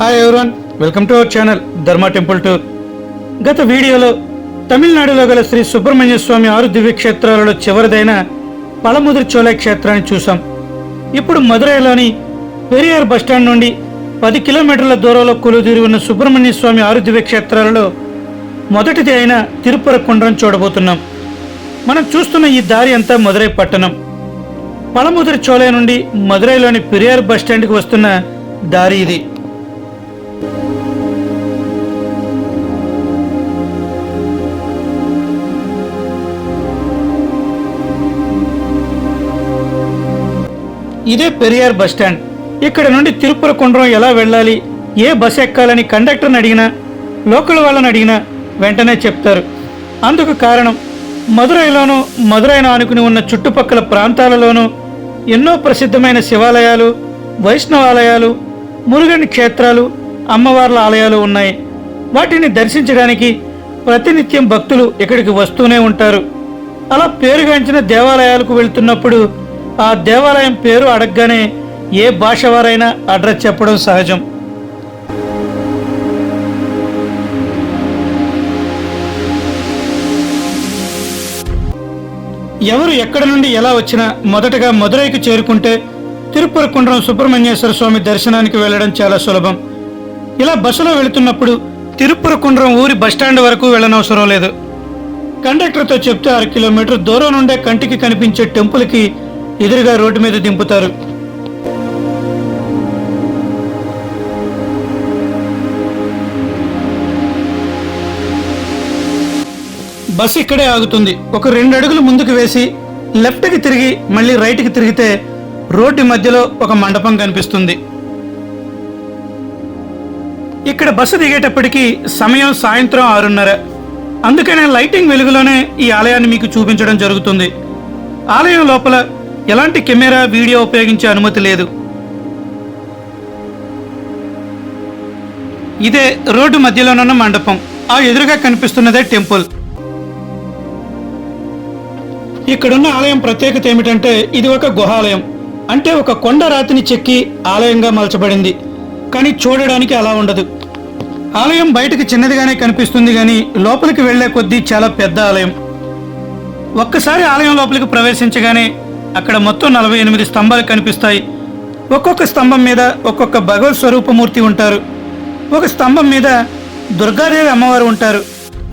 Hi everyone welcome to our channel Dharma temple tour గత వీడియోలో తమిళనాడులో గల శ్రీ సుబ్రహ్మణ్య స్వామి ఆరు దివ్య క్షేత్రాలలో చివరిదైన పళముదిరి చోళ క్షేత్రాన్ని చూసాం ఇప్పుడు మదురైలోని పెరియార్ బస్టాండ్ నుండి పది కిలోమీటర్ల దూరంలో కొలుదీరి ఉన్న సుబ్రహ్మణ్య స్వామి ఆరు దివ్య క్షేత్రాలలో మొదటిది అయిన తిరుపర కుండ్రం చూడబోతున్నాం. మనం చూస్తున్న ఈ దారి అంతా మదురై పట్టణం. పళముదిరి చోళ నుండి మదురైలోని పెరియార్ బస్టాండ్కి వస్తున్న దారి ఇది. ఇదే పెరియార్ బస్ స్టాండ్. ఇక్కడ నుండి తిరుపుర కుండ్రం ఎలా వెళ్ళాలి? ఏ బస్ ఎక్కాలని కండక్టర్ని అడిగినా లోకల్ వాళ్ళని అడిగినా వెంటనే చెప్తారు. అందుకు కారణం మదురైలోనూ మదురైన ఆనుకుని ఉన్న చుట్టుపక్కల ప్రాంతాలలోనూ ఎన్నో ప్రసిద్ధమైన శివాలయాలు వైష్ణవాలయాలు మురుగని క్షేత్రాలు అమ్మవార్ల ఆలయాలు ఉన్నాయి. వాటిని దర్శించడానికి ప్రతినిత్యం భక్తులు ఇక్కడికి వస్తూనే ఉంటారు. అలా పేరుగాంచిన దేవాలయాలకు వెళ్తున్నప్పుడు ఆ దేవాలయం పేరు అడగగానే ఏ భాష వారైనా అడ్రస్ చెప్పడం సహజం. ఎవరు ఎక్కడ నుండి ఎలా వచ్చినా మొదటగా మదురైకి చేరుకుంటే తిరుపరకుండ్రం సుబ్రహ్మణ్యేశ్వర స్వామి దర్శనానికి వెళ్ళడం చాలా సులభం. ఇలా బస్సులో వెళుతున్నప్పుడు తిరుపరకుండ్రం ఊరి బస్టాండ్ వరకు వెళ్ళనవసరం లేదు. కండక్టర్తో చెప్తే అర కిలోమీటర్ దూరం నుండే కంటికి కనిపించే టెంపుల్కి ఎదురుగా రోడ్డు మీద దింపుతారు. బస్ ఇక్కడే ఆగుతుంది. ఒక రెండు అడుగులు ముందుకు వేసి లెఫ్ట్కి తిరిగి మళ్ళీ రైట్కి తిరిగితే రోడ్డు మధ్యలో ఒక మండపం కనిపిస్తుంది. ఇక్కడ బస్సు దిగేటప్పటికి సమయం సాయంత్రం ఆరున్నర. అందుకనే లైటింగ్ వెలుగులోనే ఈ ఆలయాన్ని మీకు చూపించడం జరుగుతుంది. ఆలయం లోపల ఎలాంటి కెమెరా వీడియో ఉపయోగించే అనుమతి లేదు. ఇదే రోడ్డు మధ్యలోనున్న మండపం. ఆ ఎదురుగా కనిపిస్తున్నదే టెంపుల్. ఇక్కడున్న ఆలయం ప్రత్యేకత ఏమిటంటే ఇది ఒక గుహాలయం. అంటే ఒక కొండ రాతిని చెక్కి ఆలయంగా మలచబడింది. కానీ చూడడానికి అలా ఉండదు. ఆలయం బయటకు చిన్నదిగానే కనిపిస్తుంది కానీ లోపలికి వెళ్ళే కొద్దీ చాలా పెద్ద ఆలయం. ఒక్కసారి ఆలయం లోపలికి ప్రవేశించగానే అక్కడ మొత్తం నలభై ఎనిమిది స్తంభాలు కనిపిస్తాయి. ఒక్కొక్క స్తంభం మీద ఒక్కొక్క భగవత్ స్వరూపమూర్తి ఉంటారు. ఒక స్తంభం మీద దుర్గాదేవి అమ్మవారు ఉంటారు.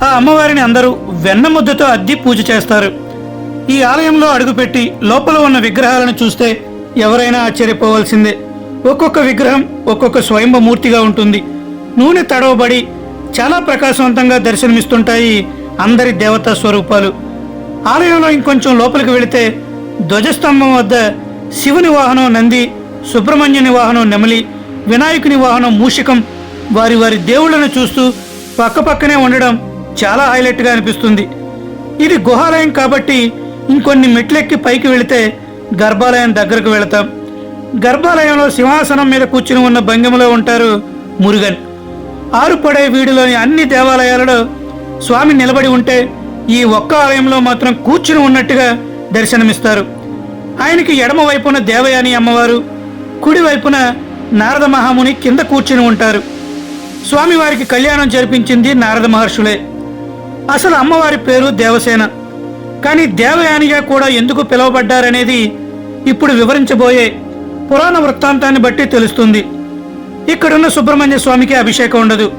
ఆ అమ్మవారిని అందరూ వెన్న ముద్దతో అద్ది పూజ చేస్తారు. ఈ ఆలయంలో అడుగుపెట్టి లోపల ఉన్న విగ్రహాలను చూస్తే ఎవరైనా ఆశ్చర్యపోవాల్సిందే. ఒక్కొక్క విగ్రహం ఒక్కొక్క స్వయంభ మూర్తిగా ఉంటుంది. నూనె తడవబడి చాలా ప్రకాశవంతంగా దర్శనమిస్తుంటాయి అందరి దేవతా స్వరూపాలు. ఆలయంలో ఇంకొంచెం లోపలికి వెళితే ధ్వజస్తంభం వద్ద శివుని వాహనం నంది సుబ్రహ్మణ్యుని వాహనం నెమలి వినాయకుని వాహనం మూషికం. వారి వారి దేవుళ్ళను చూస్తూ పక్కపక్కనే ఉండడం చాలా హైలైట్గా అనిపిస్తుంది. ఇది గుహాలయం కాబట్టి ఇంకొన్ని మెట్లెక్కి పైకి వెళితే గర్భాలయం దగ్గరకు వెళతాం. గర్భాలయంలో సింహాసనం మీద కూర్చుని ఉన్న భంగిమలో ఉంటారు మురుగన్. ఆరుపడే వీడిలోని అన్ని దేవాలయాలలో స్వామి నిలబడి ఉంటే ఈ ఒక్క ఆలయంలో మాత్రం కూర్చుని ఉన్నట్టుగా దర్శనమిస్తారు. ఆయనకి ఎడమ వైపున దేవయాని అమ్మవారు కుడివైపున నారద మహాముని కింద కూర్చుని ఉంటారు. స్వామివారికి కళ్యాణం జరిపించింది నారద మహర్షులే. అసలు అమ్మవారి పేరు దేవసేన. కానీ దేవయానిగా కూడా ఎందుకు పిలువబడ్డారనేది ఇప్పుడు వివరించబోయే పురాణ వృత్తాంతాన్ని బట్టి తెలుస్తుంది. ఇక్కడున్న సుబ్రహ్మణ్య స్వామికి అభిషేకం ఉండదు.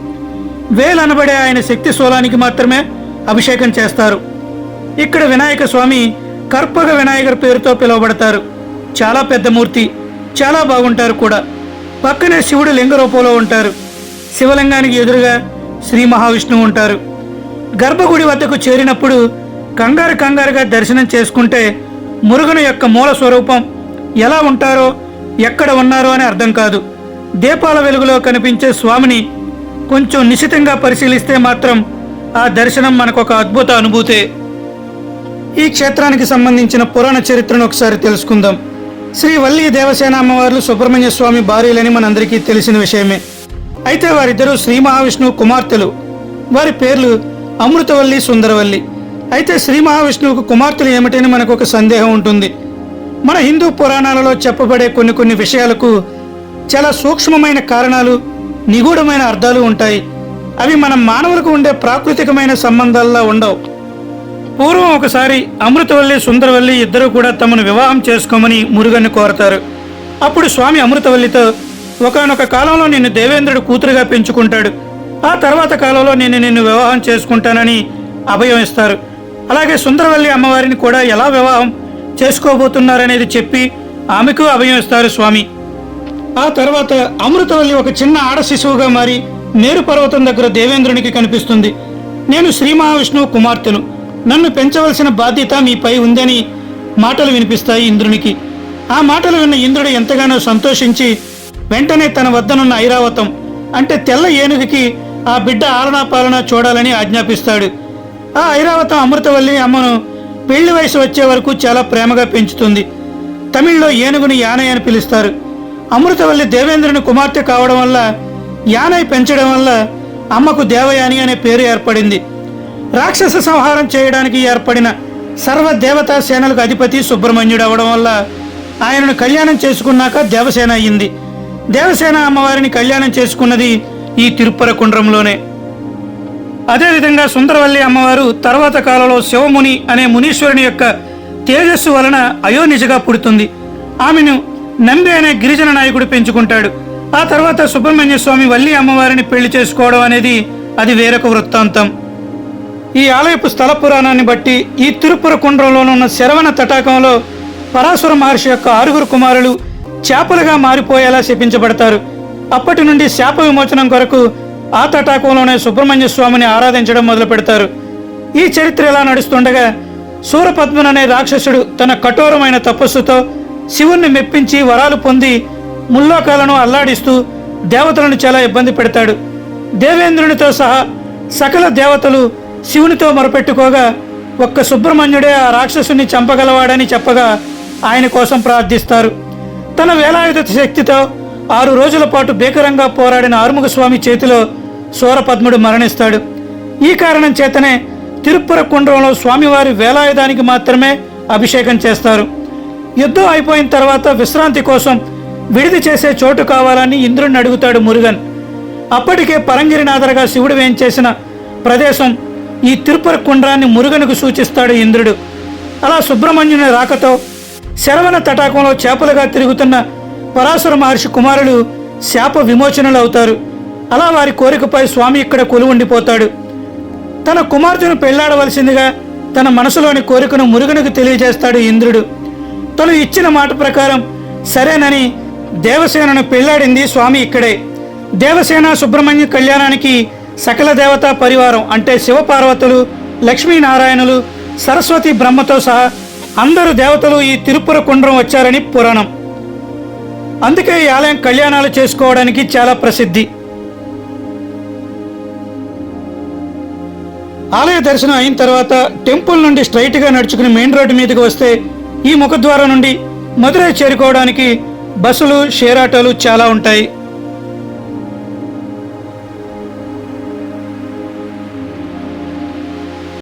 వేలనబడే ఆయన శక్తి శూలానికి మాత్రమే అభిషేకం చేస్తారు. ఇక్కడ వినాయక స్వామి కర్పగ వినాయకుడి పేరుతో పిలువబడతారు. చాలా పెద్ద మూర్తి చాలా బాగుంటారు కూడా. పక్కనే శివుడు లింగ రూపంలో ఉంటారు. శివలింగానికి ఎదురుగా శ్రీ మహావిష్ణువు ఉంటారు. గర్భగుడి వద్దకు చేరినప్పుడు కంగారు కంగారుగా దర్శనం చేసుకుంటే మురుగను యొక్క మూల స్వరూపం ఎలా ఉంటారో ఎక్కడ ఉన్నారో అని అర్థం కాదు. దీపాల వెలుగులో కనిపించే స్వామిని కొంచెం నిశితంగా పరిశీలిస్తే మాత్రం ఆ దర్శనం మనకొక అద్భుత అనుభూతే. ఈ క్షేత్రానికి సంబంధించిన పురాణ చరిత్రను ఒకసారి తెలుసుకుందాం. శ్రీ వల్లి దేవసేన అమ్మవార్లు సుబ్రహ్మణ్య స్వామి భార్యలని మనందరికీ తెలిసిన విషయమే. అయితే వారిద్దరూ శ్రీ మహావిష్ణువు కుమార్తెలు. వారి పేర్లు అమృతవల్లి సుందరవల్లి. అయితే శ్రీ మహావిష్ణువుకు కుమార్తెలు ఏమిటని మనకు ఒక సందేహం ఉంటుంది. మన హిందూ పురాణాలలో చెప్పబడే కొన్ని కొన్ని విషయాలకు చాలా సూక్ష్మమైన కారణాలు నిగూఢమైన అర్థాలు ఉంటాయి. అవి మనం మానవులకు ఉండే ప్రాకృతికమైన సంబంధాల్లో ఉండవు. పూర్వం ఒకసారి అమృతవల్లి సుందరవల్లి ఇద్దరు కూడా తమను వివాహం చేసుకోమని మురుగన్ని కోరతారు. అప్పుడు స్వామి అమృతవల్లితో ఒకానొక కాలంలో నిన్ను దేవేంద్రుడు కూతురుగా పెంచుకుంటాడు. ఆ తర్వాత కాలంలో నేను నిన్ను వివాహం చేసుకుంటానని అభయం ఇస్తారు. అలాగే సుందరవల్లి అమ్మవారిని కూడా ఎలా వివాహం చేసుకోబోతున్నారనేది చెప్పి ఆమెకు అభయం ఇస్తారు స్వామి. ఆ తర్వాత అమృతవల్లి ఒక చిన్న ఆడ శిశువుగా మారి నేరు పర్వతం దగ్గర దేవేంద్రునికి కనిపిస్తుంది. నేను శ్రీ మహావిష్ణువు కుమార్తెను. నన్ను పెంచవలసిన బాధ్యత మీపై ఉందని మాటలు వినిపిస్తాయి ఇంద్రునికి. ఆ మాటలు విన్న ఇంద్రుడు ఎంతగానో సంతోషించి వెంటనే తన వద్దనున్న ఐరావతం అంటే తెల్ల ఏనుగుకి ఆ బిడ్డ ఆలనా పాలన చూడాలని ఆజ్ఞాపిస్తాడు. ఆ ఐరావతం అమృతవల్లి అమ్మను పెళ్ళి వయసు వచ్చే వరకు చాలా ప్రేమగా పెంచుతుంది. తమిళ్ళో ఏనుగుని యానయ్య అని పిలుస్తారు. అమృతవల్లి దేవేంద్రుని కుమార్తె కావడం వల్ల యానై పెంచడం వల్ల అమ్మకు దేవయాని అనే పేరు ఏర్పడింది. రాక్షస సంహారం చేయడానికి ఏర్పడిన సర్వ దేవతా సేనలకు అధిపతి సుబ్రహ్మణ్యుడు అవడం వల్ల ఆయనను కళ్యాణం చేసుకున్నాక దేవసేన అయ్యింది. దేవసేన అమ్మవారిని కళ్యాణం చేసుకున్నది ఈ తిరుప్పర కుండ్రంలోనే అదేవిధంగా సుందరవల్లి అమ్మవారు తర్వాత కాలంలో శివముని అనే మునీశ్వరుని యొక్క తేజస్సు వలన అయోనిజగా పుడుతుంది. ఆమెను నంబి అనే గిరిజన నాయకుడు పెంచుకుంటాడు. ఆ తర్వాత సుబ్రహ్మణ్య స్వామి వల్లి అమ్మవారిని పెళ్ళి చేసుకోవడం అనేది అది వేరొక వృత్తాంతం. ఈ ఆలయపు స్థల పురాణాన్ని బట్టి ఈ తిరుపుర కుండ్రంలోనున్న శరవణ తటాకంలో పరాశుర మహర్షి యొక్క ఆరుగురు కుమారులు చేపలుగా మారిపోయేలా శపించబడతారు. అప్పటి నుండి శాప విమోచనం కొరకు ఆ తటాకంలోనే సుబ్రహ్మణ్య స్వామిని ఆరాధించడం మొదలు పెడతారు ఈ చరిత్ర ఎలా నడుస్తుండగా సూరపద్మన్ అనే రాక్షసుడు తన కఠోరమైన తపస్సుతో శివుణ్ణి మెప్పించి వరాలు పొంది ముల్లోకాలను అల్లాడిస్తూ దేవతలను చాలా ఇబ్బంది పెడతాడు. దేవేంద్రునితో సహా సకల దేవతలు శివునితో మొరపెట్టుకోగా ఒక్క సుబ్రహ్మణ్యుడే ఆ రాక్షసుని చంపగలవాడని చెప్పగా ఆయన కోసం ప్రార్థిస్తారు. తన వేలాయుధ శక్తితో ఆరు రోజుల పాటు భీకరంగా పోరాడిన ఆరుముఖ స్వామి చేతిలో సూరపద్ముడు మరణిస్తాడు. ఈ కారణం చేతనే తిరుపుర కుండ్రంలో స్వామివారి వేలాయుధానికి మాత్రమే అభిషేకం చేస్తారు. యుద్ధం అయిపోయిన తర్వాత విశ్రాంతి కోసం విడిది చేసే చోటు కావాలని ఇంద్రుణ్ణి అడుగుతాడు మురుగన్. అప్పటికే పరంగిరినాథరగా శివుడు వేయించేసిన ప్రదేశం ఈ తిరుపర కుండ్రాన్ని మురుగనుకు సూచిస్తాడు ఇంద్రుడు. అలా సుబ్రహ్మణ్యుని రాకతో శరవణ తటాకంలో చేపలుగా తిరుగుతున్న పరాశుర మహర్షి కుమారులు శాప విమోచనలు అవుతారు అలా వారి కోరికపై స్వామి ఇక్కడ కొలువుండిపోతాడు. తన కుమార్తెను పెళ్ళాడవలసిందిగా తన మనసులోని కోరికను మురుగనకు తెలియజేస్తాడు ఇంద్రుడు. తను ఇచ్చిన మాట ప్రకారం సరేనని దేవసేనను పెళ్ళాడింది స్వామి ఇక్కడే. దేవసేన సుబ్రహ్మణ్య కళ్యాణానికి సకల దేవతా పరివారం అంటే శివపార్వతులు లక్ష్మీనారాయణులు సరస్వతి బ్రహ్మతో సహా అందరు దేవతలు ఈ తిరుపుర కుండ్రం వచ్చారని పురాణం. అందుకే ఈ ఆలయం కళ్యాణాలు చేసుకోవడానికి చాలా ప్రసిద్ధి. ఆలయ దర్శనం అయిన తర్వాత టెంపుల్ నుండి స్ట్రైట్గా నడుచుకుని మెయిన్ రోడ్డు మీదకి వస్తే ఈ ముఖద్వారం నుండి మదురై చేరుకోవడానికి బస్సులు షేర్ ఆటోలు చాలా ఉంటాయి.